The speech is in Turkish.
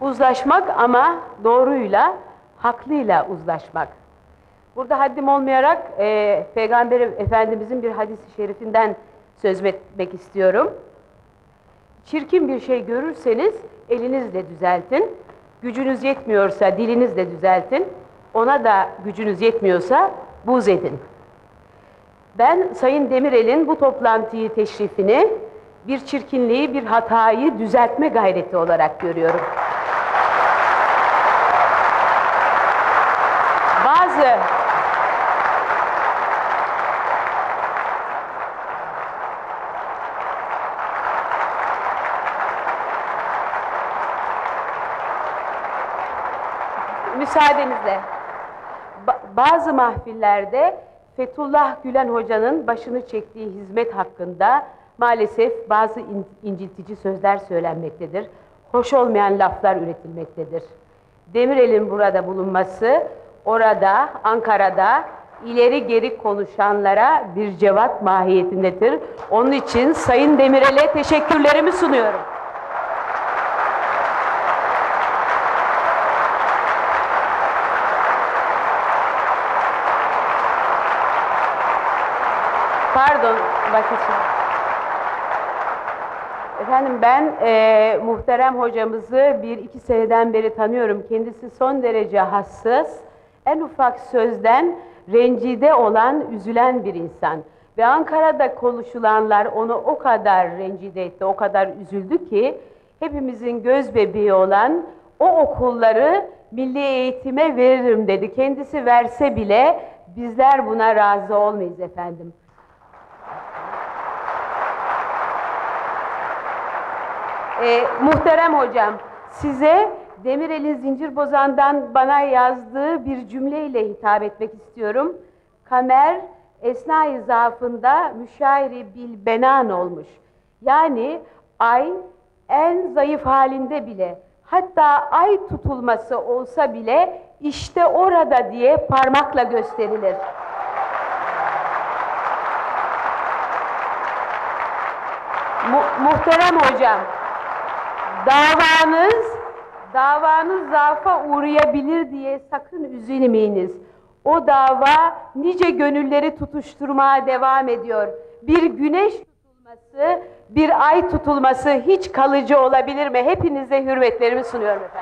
Uzlaşmak ama doğruyla, haklıyla uzlaşmak. Burada haddim olmayarak e, Peygamber Efendimizin bir hadisi şerifinden söz etmek istiyorum. Çirkin bir şey görürseniz elinizle düzeltin. Gücünüz yetmiyorsa dilinizle düzeltin. Ona da gücünüz yetmiyorsa buz edin. Ben Sayın Demirel'in bu toplantıyı teşrifini bir çirkinliği, bir hatayı düzeltme gayreti olarak görüyorum. Bazı müsaadenizle ba- bazı mahfillerde Fethullah Gülen Hoca'nın başını çektiği hizmet hakkında maalesef bazı in- incitici sözler söylenmektedir. Hoş olmayan laflar üretilmektedir. Demirel'in burada bulunması, orada, Ankara'da ileri geri konuşanlara bir cevap mahiyetindedir. Onun için Sayın Demirel'e teşekkürlerimi sunuyorum. Pardon, bakın. Efendim ben e, muhterem hocamızı bir iki seneden beri tanıyorum. Kendisi son derece hassas, en ufak sözden rencide olan, üzülen bir insan. Ve Ankara'da konuşulanlar onu o kadar rencide etti, o kadar üzüldü ki hepimizin göz bebeği olan o okulları milli eğitime veririm dedi. Kendisi verse bile bizler buna razı olmayız efendim. Ee, muhterem hocam, size Demirel'in Zincirbozan'dan bana yazdığı bir cümleyle hitap etmek istiyorum. Kamer, esnai zaafında müşairi bil benan olmuş. Yani ay en zayıf halinde bile, hatta ay tutulması olsa bile işte orada diye parmakla gösterilir. Mu- muhterem hocam, davanız davanız zafa uğrayabilir diye sakın üzülmeyiniz. O dava nice gönülleri tutuşturmaya devam ediyor. Bir güneş tutulması, bir ay tutulması hiç kalıcı olabilir mi? Hepinize hürmetlerimi sunuyorum efendim.